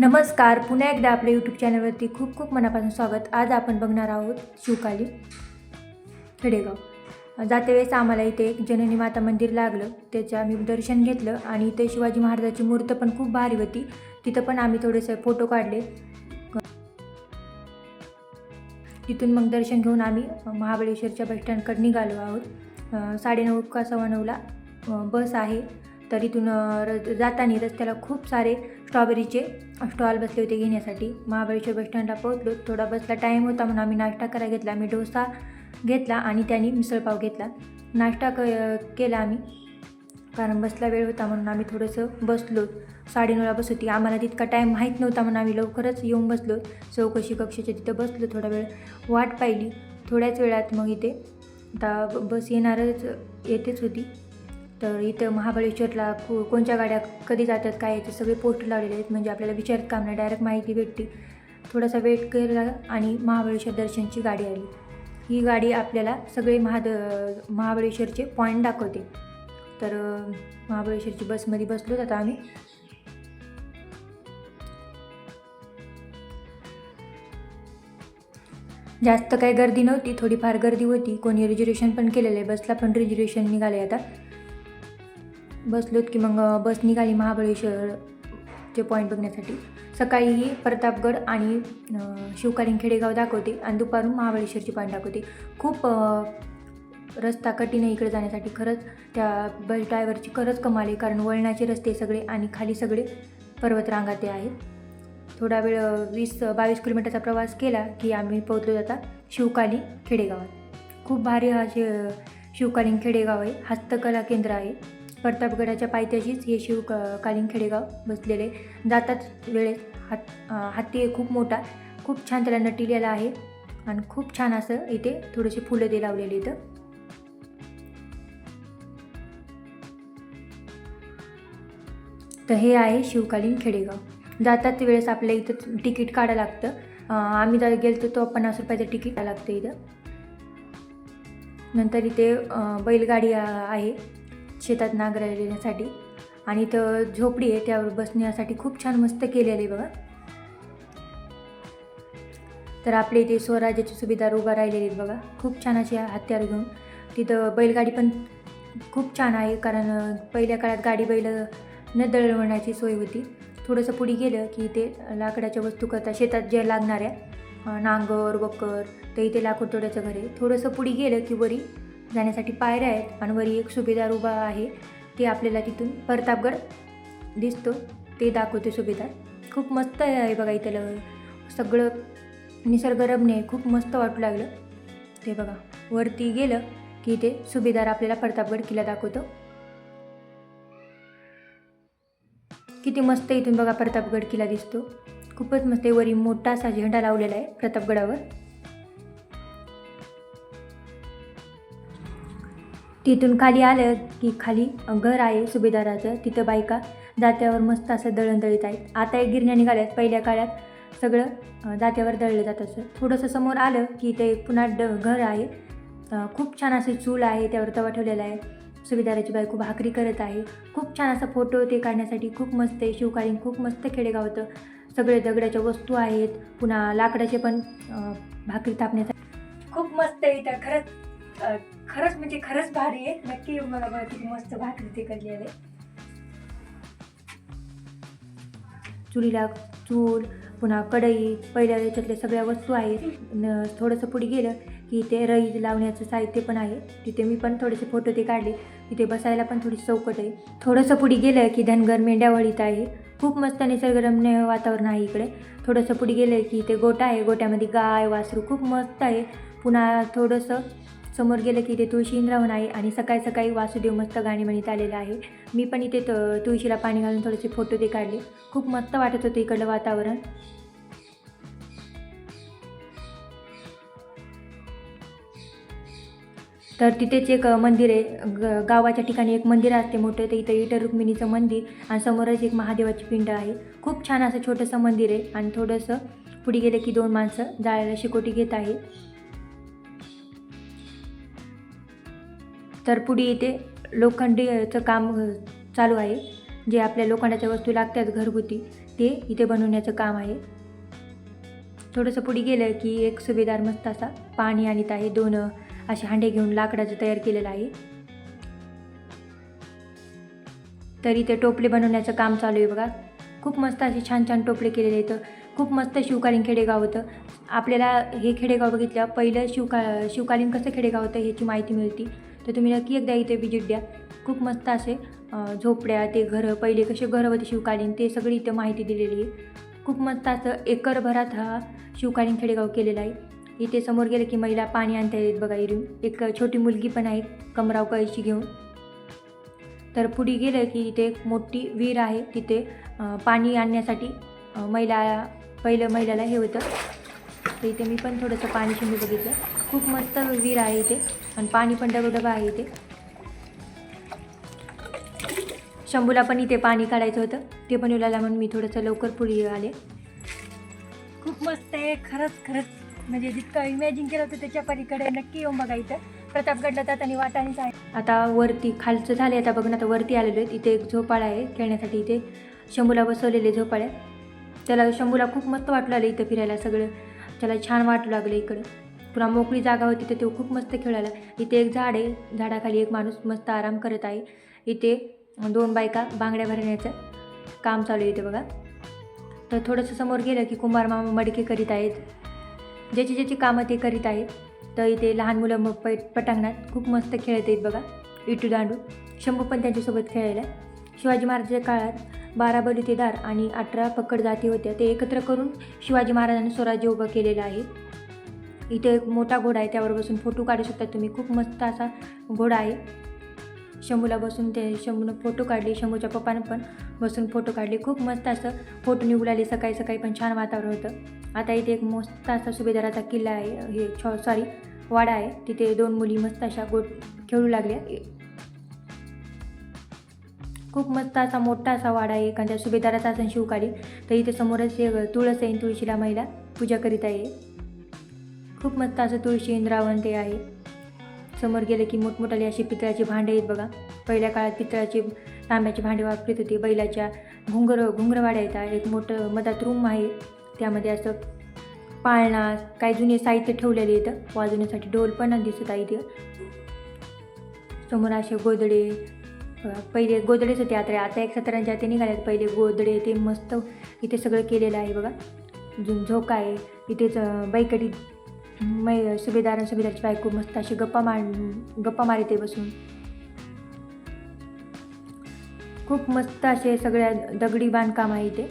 नमस्कार. पुन्हा एकदा आपल्या यूट्यूब चॅनलवरती खूप खूप मनापासून स्वागत. आज आपण बघणार आहोत शिवकाली खेडेगाव. जाते वेळेस आम्हाला इथे एक जननी माता मंदिर लागलं. त्याचं आम्ही दर्शन घेतलं आणि इथे शिवाजी महाराजाची मूर्त पण खूप भारी होती. तिथं पण आम्ही थोडेसे फोटो काढले. तिथून मग दर्शन घेऊन आम्ही महाबळेश्वरच्या बसस्टँडकडे निघालो आहोत. साडेनऊ का सव्वा नऊला बस आहे. तर इथून र जाताना रस्त्याला खूप सारे स्ट्रॉबेरीचे स्टॉल बसले होते घेण्यासाठी. महाबळेश्वर बस स्टँडला पोहोचलो. थोडा बसला टाईम होता म्हणून आम्ही नाश्ता करायला घेतला. आम्ही डोसा घेतला आणि त्यांनी मिसळपाव घेतला. नाश्ता क केला आम्ही. कारण बसला वेळ होता म्हणून आम्ही थोडंसं बसलो. साडेनऊला बस होती. आम्हाला तितका टाईम माहीत नव्हता म्हणून आम्ही लवकरच येऊन बसलो. चौकशी कक्षाच्या तिथं बसलो. थोडा वेळ वाट पाहिली. थोड्याच वेळात मग इथे आता बस येणारच येतेच होती. तर इथं महाबळेश्वरला को कोणत्या गाड्या कधी जातात काय याचे सगळे पोस्ट लावलेले आहेत. म्हणजे आपल्याला विचारत काम नाही डायरेक्ट माहिती भेटते. थोडासा वेट केला आणि महाबळेश्वर दर्शनची गाडी आली. ही गाडी आपल्याला सगळे महाद महाबळेश्वरचे पॉईंट दाखवते. तर महाबळेश्वरची बसमध्ये बसलो आता आम्ही जास्त काही गर्दी नव्हती थोडीफार गर्दी होती. कोणी रिजर्वेशन पण केलेलं आहे बसला पण रिजर्वेशन निघाले आता. बसलोत की मग बस निघाली महाबळेश्वरचे पॉईंट बघण्यासाठी. सकाळी ही प्रतापगड आणि शिवकालीन खेडेगाव दाखवते आणि दुपारून महाबळेश्वरची पॉईंट दाखवते. खूप रस्ता कठीण आहे इकडे जाण्यासाठी. खरंच त्या बस ड्रायव्हरची खरंच कमाल आहे कारण वळणाचे रस्ते सगळे आणि खाली सगळे पर्वतरांगा ते आहेत. थोडा वेळ वीस बावीस किलोमीटरचा प्रवास केला की आम्ही पोहोचलो जाता शिवकाली खेडेगावात. खूप भारी हा शिवकालीन खेडेगाव आहे. हस्तकला केंद्र आहे. प्रतापगडाच्या पायथ्याशीच हे शिव कालीन खेडेगाव बसलेले जातात वेळेस. हात हत्ती खूप मोठा खूप छान त्याला नटिलेला आहे. आणि खूप छान असं इथे थोडेसे फुलं ते लावलेले इथं. तर हे आहे शिवकालीन खेडेगाव जातात वेळेस आपल्या इथं तिकीट काढायला लागतं. आम्ही जर गेलो तो पन्नास रुपयाचं तिकीट लागतं इथं. नंतर इथे बैलगाडी आहे. शेतात नांगरण्यासाठी आणि इथं झोपडी आहे त्यावर बसण्यासाठी खूप छान मस्त केलेलं आहे बघा. तर आपल्या इथे स्वराज्याचे सुभेदार उभा राहिलेले आहेत बघा. खूप छान अशी हत्यार घेऊन. तिथं बैलगाडी पण खूप छान आहे कारण पहिल्या काळात गाडी बैल न दळवण्याची सोय होती. थोडंसं पुढे गेलं की इथे लाकडाच्या वस्तू करता शेतात ज्या लागणाऱ्या नांगर वकर तर इथे लाकूड तोड्याचं घर आहे. थोडंसं पुढे गेलं की वरी जाण्यासाठी पायऱ्या आहेत आणि वरी एक सुभेदार उभा आहे. ते आपल्याला तिथून प्रतापगड दिसतो. ते दाखवते सुभेदार. खूप मस्त आहे बघा इथलं. सगळं निसर्गरम्य खूप मस्त वाटू लागलं. ते बघा. वरती गेलं की ते सुभेदार आपल्याला प्रतापगड किल्ला दाखवतो. किती मस्त इथून बघा प्रतापगड किल्ला दिसतो. खूपच मस्त आहे. वरी मोठा असा झेंडा लावलेला आहे प्रतापगडावर. तिथून खाली आलं की खाली घर आहे सुभेदाराचं. तिथं बायका जात्यावर मस्त असं दळण दळीत आहेत. आता एक गिरण्या निघाल्यात पहिल्या काळात सगळं जात्यावर दळलं जात असं. थोडंसं समोर आलं की ते पुन्हा ड घर आहे. खूप छान असे चूल आहे त्यावर तवा ठेवलेला आहे. सुभेदाराची बायको भाकरी करत आहे. खूप छान असा फोटो ते काढण्यासाठी खूप मस्त आहे. शिवकालीन खूप मस्त खेडेगाव होतं. सगळे दगडाच्या वस्तू आहेत. पुन्हा लाकडाचे पण भाकरी तापण्यासाठी. खूप मस्त आहे त्या खरंच खरंच म्हणजे खरंच भारी आहे. नक्की मला बघा किती मस्त भाकरी ते कधी आहे. चुलीला चूल पुन्हा कढई पहिल्या याच्यातल्या सगळ्या वस्तू आहेत. न थोडंसं पुढे गेलं की ते रई लावण्याचं साहित्य पण आहे. तिथे मी पण थोडेसे फोटो ते काढले. तिथे बसायला पण थोडी चौकट आहे. थोडंसं पुढे गेलं की धनगर मेंढ्यावळीत आहे. खूप मस्त निसर्गरम्य वातावरण आहे इकडे. थोडंसं पुढे गेलं की इथे गोटा आहे. गोट्यामध्ये गाय वासरू खूप मस्त आहे. पुन्हा थोडंसं समोर गेलं की इथे तुळशी इंद्रावण आहे आणि सकाळी सकाळी वासुदेव मस्त गाणी म्हणत आलेलं आहे. मी पण इथे त तुळशीला पाणी घालून थोडेसे फोटो ते काढले खूप मस्त वाटत होतं इकडलं वातावरण. तर तिथेच एक मंदिर आहे. ग गावाच्या ठिकाणी एक मंदिर असते मोठं. तर इथं इटर रुक्मिणीचं मंदिर आणि समोरच एक महादेवाची पिंड आहे. खूप छान असं छोटंसं मंदिर आहे आणि थोडंसं पुढे गेलं की दोन माणसं जाळ्याला शिकोटी घेत आहे. तर येथे इथे लोखंडीचं काम चालू आहे. जे आपल्या लोखंडाच्या वस्तू लागतात घरगुती ते इथे बनवण्याचं काम आहे. थोडंसं पुढे गेलं की एक सुभेदार मस्त असा पाणी आणत आहे दोन असे हांडे घेऊन लाकडाचं तयार केलेलं आहे. तर इथे टोपले बनवण्याचं काम चालू आहे बघा. खूप मस्त असे छान छान टोपले केलेले आहेत. खूप मस्त शिवकालीन खेडेगाव होतं. आपल्याला हे खेडेगाव बघितलं पहिलं शिवका शिवकालीन कसं खेडेगाव होतं ह्याची माहिती मिळते. तर तुम्ही नक्की एकदा इथे व्हिजिट द्या. खूप मस्त असे झोपड्या ते घरं पहिले कसे घरं होते शिवकालीन ते सगळी इथं माहिती दिलेली आहे. खूप मस्त असं एकरभरात हा शिवकालीन खेडेगाव केलेला आहे. इथे समोर गेलं की महिला पाणी आणता येत बघा इरून. एक छोटी मुलगी पण आहे कमराव कळशी घेऊन. तर पुढे गेलं की इथे एक मोठी विहीर आहे. तिथे पाणी आणण्यासाठी महिला पहिलं महिलाला हे होतं. तर इथे मी पण थोडंसं पाणी शिंदे बघितलं. खूप मस्त विहीर आहे इथे. आणि पाणी पण डबडबा आहे इथे. शंभूला पण इथे पाणी काढायचं होतं. ते पण उलाला म्हणून मी थोडंसं लवकर पुढे आले. खूप मस्त आहे खरंच खरंच. म्हणजे जितकं इमॅजिन केलं होतं त्याच्या पलीकडे नक्की येऊन बघा इथं. प्रतापगडला जाताना वाटाणीच आहे आता वरती खालचं झाले आता बघ ना आता वरती आलेलो आहे. इथे एक झोपाळा आहे खेळण्यासाठी इथे. शंभूला बसवलेले झोपाळ्या त्याला शंभूला खूप मस्त वाटू लागलं इथं फिरायला सगळं. त्याला छान वाटू लागलं इकडं. पुन्हा मोकळी जागा होती तिथे तो खूप मस्त खेळायला. इथे एक झाड आहे झाडाखाली एक माणूस मस्त आराम करत आहे. इथे दोन बायका बांगड्या भरण्याचं काम चालू आहे इथे बघा. तर थोडंसं समोर गेलं की कुंभार मामा मडके करीत आहेत. ज्याची ज्याची कामं ते करीत आहेत. तर इथे लहान मुलं मग पै पटांगणात खूप मस्त खेळत आहेत बघा. इटू दांडू शंभू पण त्यांच्यासोबत खेळायला. शिवाजी महाराजांच्या काळात बारा बलुतेदार आणि अठरा पकड जाती होत्या. ते एकत्र करून शिवाजी महाराजांनी स्वराज्य उभं केलेलं आहे. इथे एक मोठा घोडा आहे त्यावर बसून फोटो काढू शकता तुम्ही. खूप मस्त असा घोडा आहे. शंभूला बसून ते शंभूनं फोटो काढले शंभूच्या पप्पानं पण बसून फोटो काढले. खूप मस्त असं फोटो निघू लागले सकाळी सकाळी पण छान वातावरण होतं. आता इथे एक मस्त असा सुभेदाराचा किल्ला आहे. हे छो सॉरी वाडा आहे. तिथे दोन मुली मस्त अशा गोट खेळू लागल्या. खूप मस्त असा मोठा असा वाडा आहे. एखाद्या सुभेदाराचा असं शिवकाली तर इथे समोरच एक तुळस आहे तुळशीला महिला पूजा करीत आहे. खूप मस्त असं तुळशी इंद्रावण ते आहे. समोर गेलं की मोठमोठाले असे पितळाचे भांडे आहेत बघा. पहिल्या काळात पितळाचे तांब्याचे भांडे वापरत होते. बैलाच्या घुंगर घुंगरवाड्या येतात एक मोठं मधात रूम आहे. त्यामध्ये असं पाळणा काही जुने साहित्य ठेवलेले आहेत. वाजवण्यासाठी ढोल पण दिसत आहे इथे समोर असे गोदडे पहिले गोदडेच होते. आता आता एक सतरांच्या ते निघाल्यात आहेत. पहिले गोदडे ते मस्त इथे सगळं केलेलं आहे बघा. अजून झोका आहे. इथेच बैकटी मै सुभेदार आणि सुभेदारची बायको मस्त अशी गप्पा मार गप्पा मारिते बसून. खूप मस्त असे सगळ्या दगडी बांधकाम आहे इथे.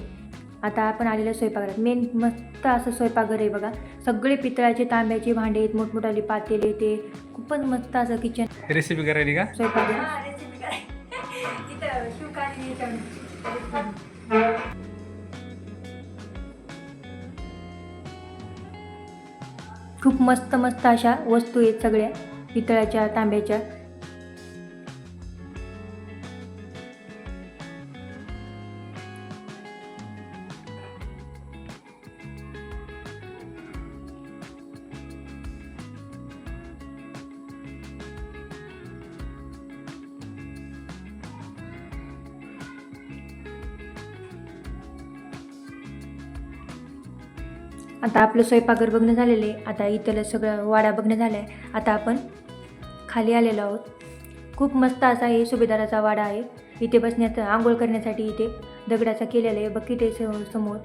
आता आपण आलेलं स्वयंपाकघरात. मेन मस्त असं स्वयंपाकघर आहे बघा. सगळे पितळाचे तांब्याचे भांडे आहेत मोठमोठाले पातेले ते. खूपच मस्त असं किचन रेसिपी करायली का? स्वयंपाकघर. खूप मस्त मस्त अशा वस्तू आहेत सगळ्या पितळाच्या तांब्याच्या. आता आपलं स्वयंपाकघर बघणं झालेलं आहे. आता इथलं सगळं वाडा बघणं झालं आहे आता आपण खाली आलेलो आहोत. खूप मस्त असा हे सुभेदाराचा वाडा आहे. इथे बसण्याचं आंघोळ करण्यासाठी इथे दगडाचा केलेला आहे. बघ इथे समोर.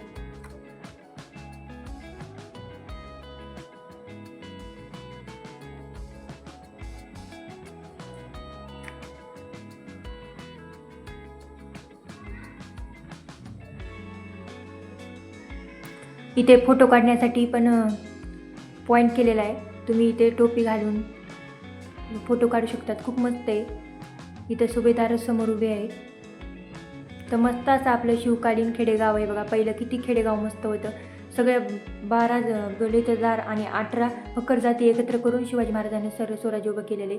इथे फोटो काढण्यासाठी पण पॉईंट केलेला आहे. तुम्ही इथे टोपी घालून फोटो काढू शकतात. खूप मस्त आहे. इथं सुभेदारच समोर उभे आहेत तर मस्त असं आपलं शिवकालीन खेडेगाव आहे बघा. पहिलं किती खेडेगाव मस्त होतं. सगळ्या बारा बलितदार आणि अठरा फकर जाती एकत्र करून शिवाजी महाराजांनी सर्व स्वराज्य उभं केलेले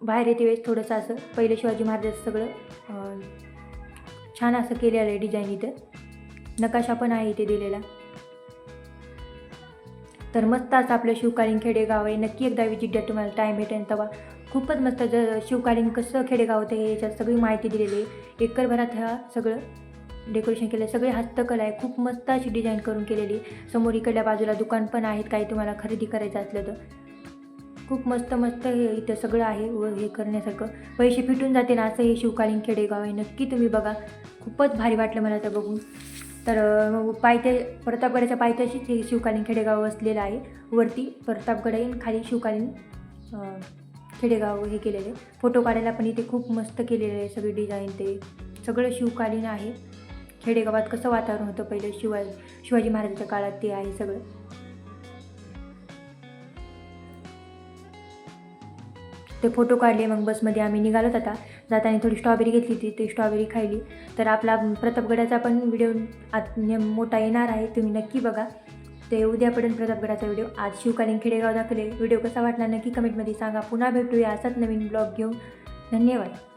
बाहेर येते वेळेस थोडंसं असं. पहिलं शिवाजी महाराजांचं सगळं छान असं केलेलं आहे डिझाईन इथं. नकाशा पण आहे इथे दिलेला. तर मस्त असं आपलं शिवकालीन खेडेगाव आहे. नक्की एकदा विजिट द्या तुम्हाला. टाईम भेटेल तेव्हा. खूपच मस्त ज शिवकालीन कसं खेडेगाव होतं हे याच्यात सगळी माहिती दिलेली आहे. एकरभरात ह्या सगळं डेकोरेशन केलं. सगळे हस्तकला आहे. खूप मस्त अशी डिझाईन करून केलेली समोर इकडल्या बाजूला दुकान पण आहेत. काही तुम्हाला खरेदी करायचं असलं तर. खूप मस्त मस्त हे इथं सगळं आहे व हे करण्यासारखं. पैसे फिटून जाते ना असं हे शिवकालीन खेडेगाव आहे. नक्की तुम्ही बघा. खूपच भारी वाटलं मला तर बघून. तर पायथ्या प्रतापगडाच्या पायथ्याशीच हे शिवकालीन खेडेगाव वसलेलं आहे. वरती प्रतापगड येईल खाली शिवकालीन खेडेगाव हे केलेले आहे. फोटो काढायला पण इथे खूप मस्त केलेले आहे सगळी डिझाईन ते. सगळं शिवकालीन आहे. खेडेगावात कसं वातावरण होतं पहिलं? शिवाजी शिवाजी महाराजांच्या काळात ते आहे सगळं. ते फोटो काढले मग बसमध्ये आम्ही निघालोत आता. जाताना थोडी स्ट्रॉबेरी घेतली होती ती स्ट्रॉबेरी खायली. तर आपला प्रतापगडाचा पण व्हिडिओ आत म्हणजे मोठा येणार आहे तुम्ही नक्की बघा. ते उद्यापर्यंत प्रतापगडाचा व्हिडिओ आज शिवकालीन खेडेगाव दाखले व्हिडिओ कसा वाटला नक्की कमेंटमध्ये सांगा. पुन्हा भेटूया असाच नवीन ब्लॉग घेऊन. धन्यवाद.